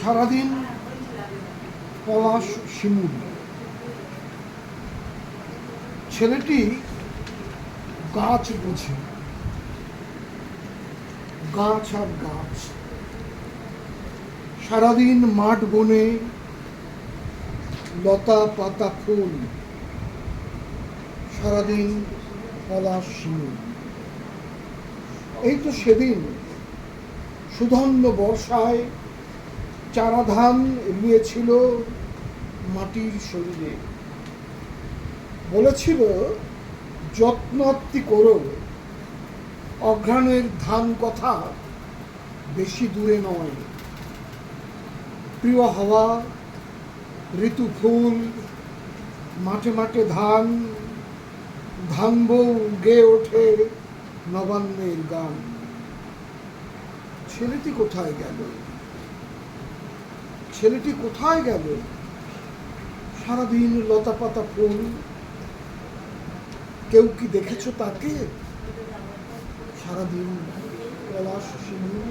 সারাদিন পলাশ শিমুল। ছেলেটি গাছ বোঝে। গাছ আর গাছ। সারাদিন মাঠ বনে লতা পাতা ফুল। সারাদিন পলাশ শিমুল। এই তো সেদিন সুধন্য বর্ষায় চারা ধান রুয়েছিল মাটির শরীরে। বলেছিল যত্নাত্তি করো অঘ্রাণের ধান কথা বেশি দূরে নয়। প্রিয় হাওয়া, ঋতু ফুল, মাঠে মাঠে ধান ধান বউ গেয়ে ওঠে নবান্নের গান। ছেলেটি কোথায় গেল? ছেলেটি কোথায় গেল? সারাদিন লতা পাতা ফুল। কেউ কি দেখেছ তাকে? সারাদিন পলাশ শিমুল